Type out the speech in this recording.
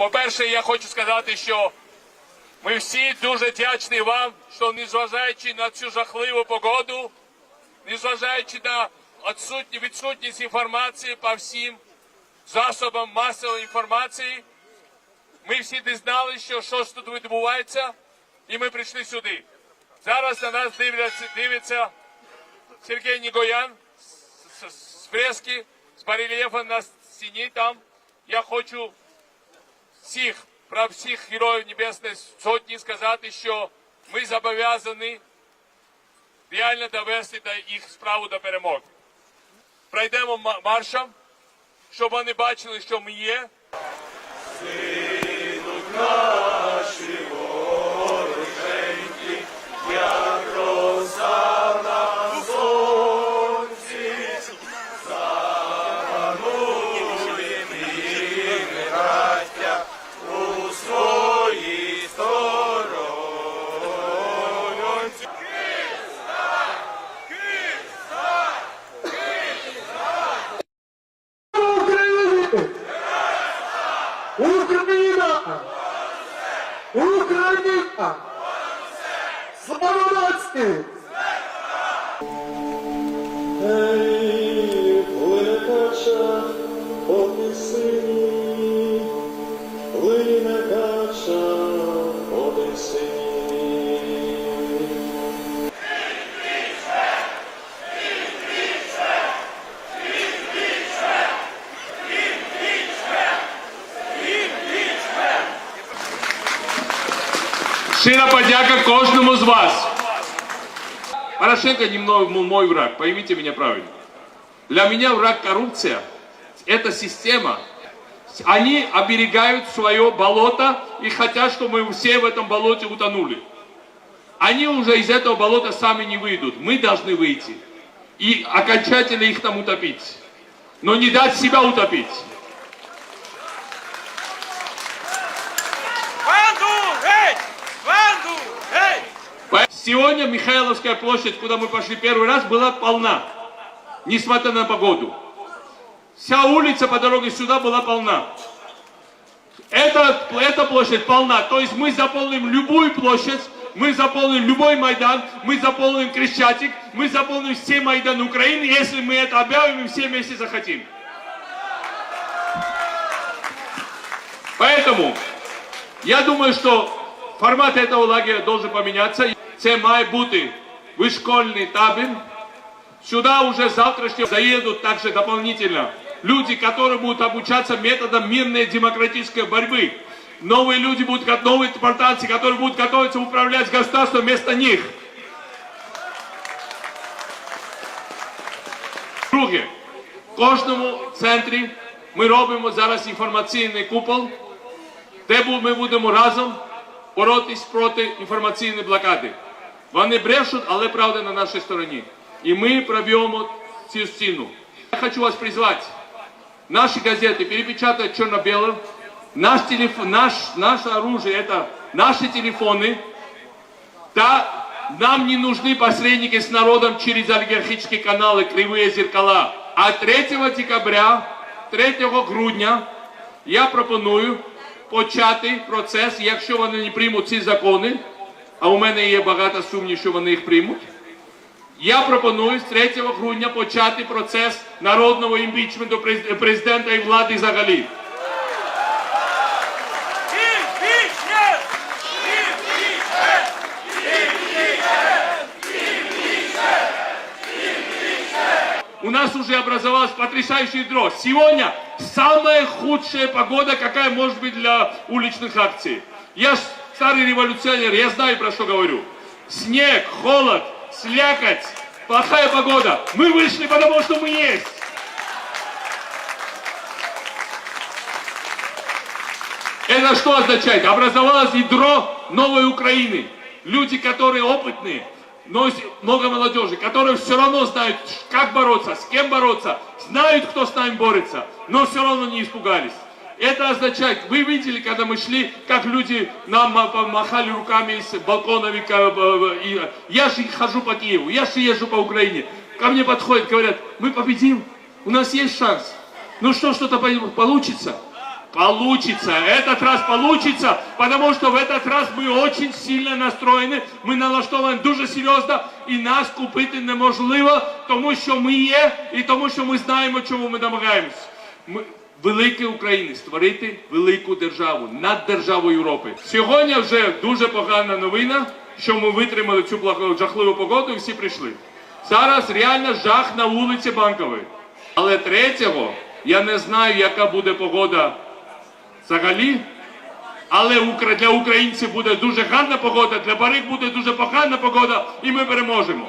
По-перше, я хочу сказати, що ми всі дуже вдячні вам, що незважаючи на цю жахливу погоду, незважаючи на відсутність інформації по всім засобам масової інформації, ми всі дізнали, що щось тут відбувається, і ми прийшли сюди. Зараз на нас дивляться, дивиться Сергій Нігоян з фрески, з барельєфа на стіні там. Я хочу всіх, про всіх героїв Небесної Сотні сказати, що ми зобов'язані реально довести їх справу до перемоги. Пройдемо ма- маршем, щоб вони бачили, що ми є. України! Україна! Слава нації! Ей, плине кача по Щира подяка кожному з вас. Порошенко не мной, мой враг, поймите меня правильно. Для меня враг коррупция. Это система. Они оберегают свое болото и хотят, чтобы мы все в этом болоте утонули. Они уже из этого болота сами не выйдут. Мы должны выйти. И окончательно их там утопить. Но не дать себя утопить. Сегодня Михайловская площадь, куда мы пошли первый раз, была полна, несмотря на погоду. Вся улица по дороге сюда была полна. Эта, эта площадь полна. То есть мы заполним любую площадь, мы заполним любой Майдан, мы заполним Крещатик, мы заполним все Майданы Украины, если мы это объявим и все вместе захотим. Поэтому я думаю, що формат этого лагеря должен поменяться. Це має бути вишкольний табір. Сюда уже завтрашнего заедут также дополнительно люди, которые будут обучаться методам мирной демократической борьбы. Новые люди будут, го- новые спартанцы, которые будут готовиться управлять государством вместо них. Друге, в кожному центрі ми робимо зараз інформаційний купол, де бу- ми будемо разом боротись проти інформаційної блокади. Вони брешуть, але правда на нашій стороні. І ми проб'ємо цю стіну. Я хочу вас призвати. Наши газеты перепечатать черно-белым. Наш телефон, наш, наше оружие это наши телефоны. Да, нам не нужны посредники с народом через олигархические каналы, кривые зеркала. А 3 декабря, 3 грудня я пропоную почати процес, якщо вони не приймуть ці закони, а у мене є багато сумнів, що вони їх приймуть. Я пропоную з 3 грудня почати процес народного імпічменту през- президента і влади взагалі. У нас уже образовалась потрясающий дрожь. Сегодня самая худшая погода, какая может быть для уличных акций. Я старый революционер, я знаю, про что говорю. Снег, холод, слякоть, плохая погода. Мы вышли, потому что мы есть. Это что означает? Образовалось ядро новой Украины. Люди, которые опытные, но много молодежи, которые все равно знают, как бороться, с кем бороться, знают, кто с нами борется, но все равно не испугались. Это означает, вы видели, когда мы шли, как люди нам ма- помахали руками с балконами, э, и я же хожу по Киеву, я же езжу по Украине. Ко мне подходят, говорят, мы победим, у нас есть шанс. Ну что, что-то по- получится? Получится. Этот раз получится, потому что в этот раз мы очень сильно настроєні, ми налаштовані дуже серйозно, і нас купити неможливо, тому що ми є, і тому що ми знаємо, чому ми намагаємось. Ми, великі України створити велику державу над державою Європи. Сьогодні вже дуже погана новина, що ми витримали цю благо- жахливу погоду і всі прийшли. Зараз реально жах на вулиці Банкової. Але третього я не знаю, яка буде погода взагалі. Але Укра- для українців буде дуже гарна погода, для бариг буде дуже погана погода, і ми переможемо.